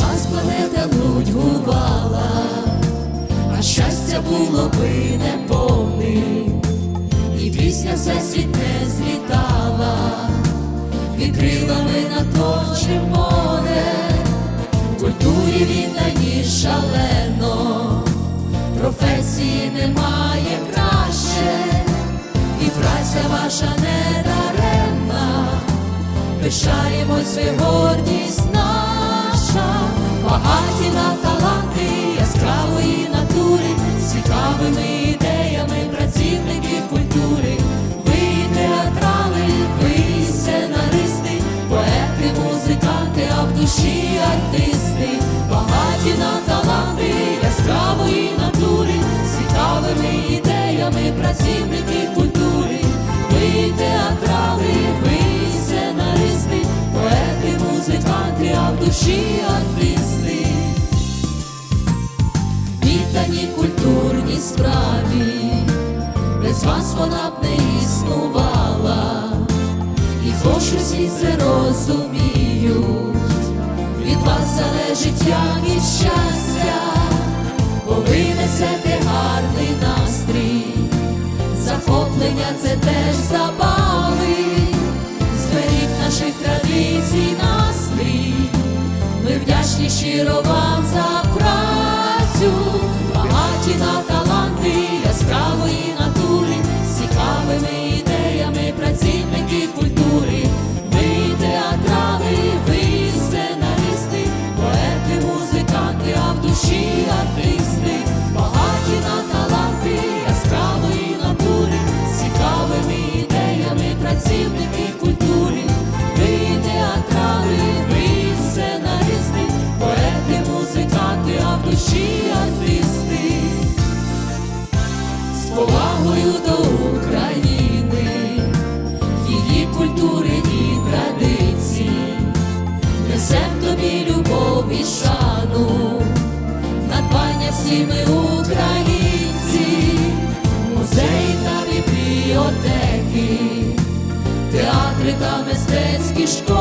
вас планета нудьгувала, а щастя було би неповним, і пісня всесвіт не злітала, відкрилами на творче море, культурі віддані шалено, професії немає краще, і праця ваша не даремна, пишаємось, ви гордість душі артисти, багаті на таланти яскравої натури, з цікавими ідеями працівники культури, ви театрали, ви сценаристи, поети, музиканти, а в душі артисти, віддані культурній справі, без вас вона б не існувала, і хоч усі це розуміють, залежить як і щастя, бо ви гарний настрій, захоплення це теж забави, зберіг наших традицій настрій, ми вдячні щиро вам за працю, багаті на таланти яскравої. to be відкрита мистецькі школи.